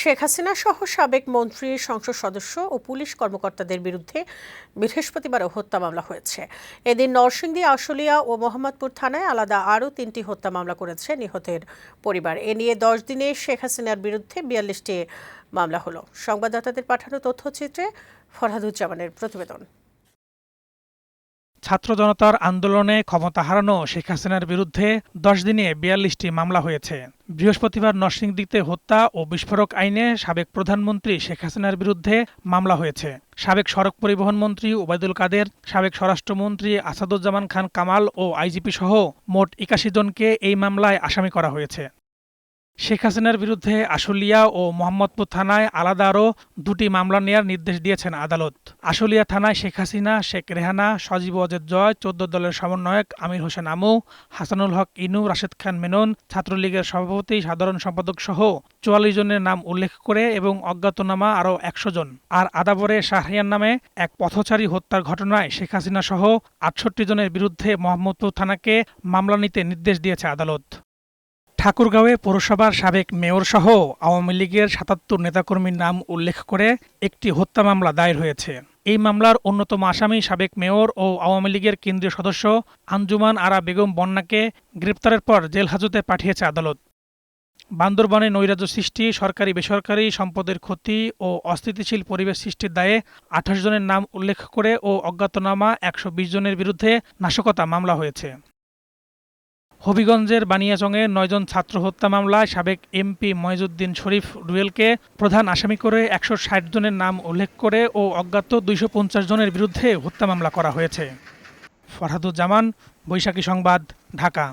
শেখ হাসিনা সহ সাবেক মন্ত্রী, সংসদ সদস্য ও পুলিশ কর্মকর্তাদের বিরুদ্ধে বৃহস্পতিবারও হত্যা মামলা হয়েছে। এদিন নরসিংদী, আশুলিয়া ও মোহাম্মদপুর থানায় আলাদা আরও তিনটি হত্যা মামলা করেছে নিহতের পরিবার। এ নিয়ে দশ দিনে শেখ হাসিনার বিরুদ্ধে বিয়াল্লিশটি মামলা হলো। সংবাদদাতাদের পাঠানো তথ্যচিত্রে ফরহাদুজ্জামানের প্রতিবেদন। ছাত্র জনতার আন্দোলনে ক্ষমতা হারানো শেখ হাসিনার বিরুদ্ধে দশ দিনে বিয়াল্লিশটি মামলা হয়েছে। বৃহস্পতিবার নরসিংদীতে হত্যা ও বিস্ফোরক আইনে সাবেক প্রধানমন্ত্রী শেখ হাসিনার বিরুদ্ধে মামলা হয়েছে। সাবেক সড়ক পরিবহন মন্ত্রী ওবায়দুল কাদের, সাবেক স্বরাষ্ট্রমন্ত্রী আসাদুজ্জামান খান কামাল ও আইজিপি সহ মোট একাশি জনকে এই মামলায় আসামি করা হয়েছে। শেখ হাসিনার বিরুদ্ধে আশুলিয়া ও মোহাম্মদপুর থানায় আলাদা আরও দুটি মামলা নেয়ার নির্দেশ দিয়েছেন আদালত। আশুলিয়া থানায় শেখ হাসিনা, শেখ রেহানা, সজীব অজেদ জয়, চোদ্দ দলের সমন্বয়ক আমির হোসেন আমু, হাসানুল হক ইনু, রাশেদ খান মেনন, ছাত্রলীগের সভাপতি, সাধারণ সম্পাদক সহ চুয়াল্লিশ জনের নাম উল্লেখ করে এবং অজ্ঞাতনামা আরও একশো জন। আর আদাবরে শাহরিয়ার নামে এক পথচারী হত্যার ঘটনায় শেখ হাসিনা সহ আটষট্টি জনের বিরুদ্ধে মোহাম্মদপুর থানাকে মামলা নিতে নির্দেশ দিয়েছে আদালত। ঠাকুরগাঁওয়ে পৌরসভার সাবেক মেয়র সহ আওয়ামী লীগের সাতাত্তর নেতাকর্মীর নাম উল্লেখ করে একটি হত্যা মামলা দায়ের হয়েছে। এই মামলার অন্যতম আসামি সাবেক মেয়র ও আওয়ামী লীগের কেন্দ্রীয় সদস্য আঞ্জুমান আরা বেগম বন্যাকে গ্রেপ্তারের পর জেল হাজতে পাঠিয়েছে আদালত। বান্দরবানে নৈরাজ্য সৃষ্টি, সরকারি বেসরকারি সম্পদের ক্ষতি ও অস্থিতিশীল পরিবেশ সৃষ্টির দায়ে আঠাশ জনের নাম উল্লেখ করে ও অজ্ঞাতনামা একশো বিশ জনের বিরুদ্ধে নাশকতা মামলা হয়েছে। হবিগঞ্জের বানিয়াচংয়ে নয়জন ছাত্র হত্যা মামলায় সাবেক এমপি ময়জুদ্দিন শরীফ রুয়েলকে প্রধান আসামি করে একশো ষাট জনের নাম উল্লেখ করে ও অজ্ঞাত দুইশো পঞ্চাশ জনের বিরুদ্ধে হত্যা মামলা করা হয়েছে। ফরহাদুজ্জামান, বৈশাখী সংবাদ, ঢাকা।